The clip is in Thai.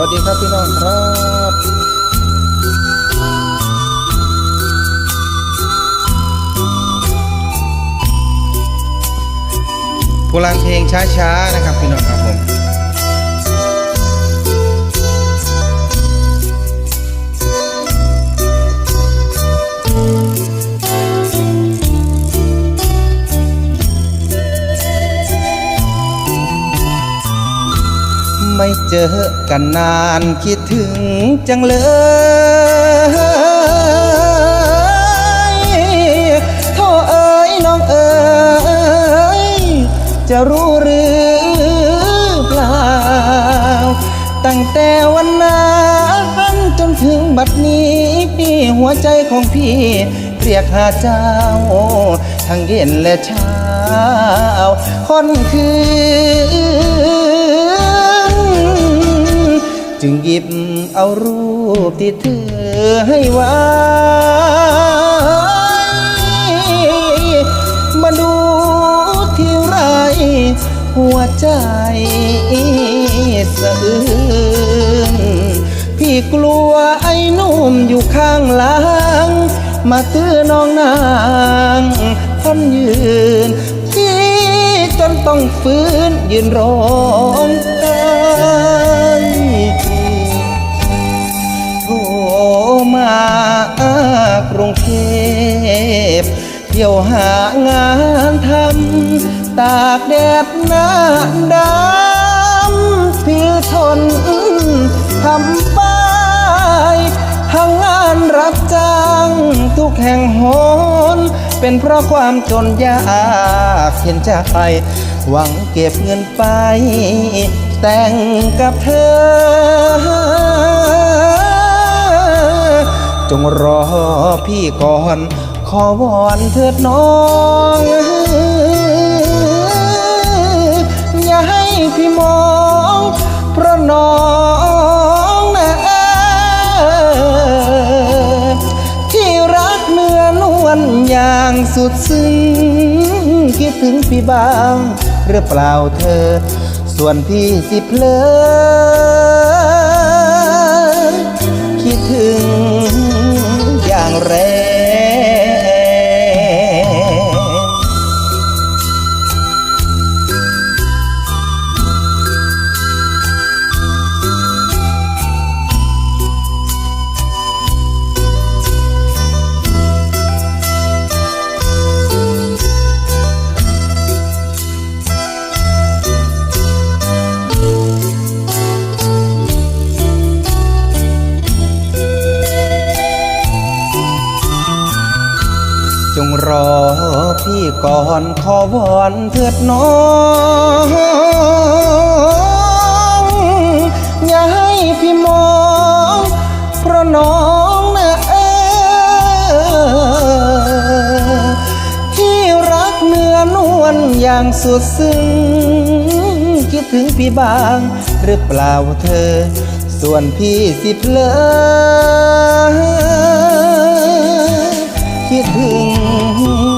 วัสดีครับพี่น้องครับพลังเพลงช้าๆนะครับพี่น้องครับผม ไม่เจอกันนานคิดถึงจังเลยโทษเอ๋ยน้องเอ๋ยจะรู้หรือเปล่า ตั้งแต่วันนั้นจนถึงบัดนี้หัวใจของพี่เรียกหาเจ้า ทั้งเย็นและเช้าค่อนคืน จึงหยิบเอารูปที่เธอให้ไว้มาดูที่ไร หัวใจสะอื้นพี่กลัวไอ้หนุ่มอยู่ข้างหลัง มาตื้อน้องนางพันยืนพี่จนต้องฟื้นยืนร้อง มากรุงเทพเที่ยวหางานทำตากแดดหน้าดำพี่ทนทำป้ายทางงานรับจ้างทุกแห่งหนเป็นเพราะความจนยากเห็นใจหวังเก็บเงินไป แต่งกับเธอ งรอพี่ก่อน ขอวอนเถิดน้อง อย่าให้พี่มอง เพราะน้องนะที่รักเนื้อนวลอย่างสุดซึ้ง คิดถึงพี่บ้าง หรือเปล่าเธอ ส่วนพี่สิเพล งรอพี่ก่อนขอวอนเถิดน้องอย่าให้พี่มอง เพราะน้องนะเออที่รักเนื้อนวลอย่างสุดซึ้งคิดถึงพี่บ้าง หรือเปล่าเธอ ส่วนพี่สิเพลอ คิดถึงอย่างแรง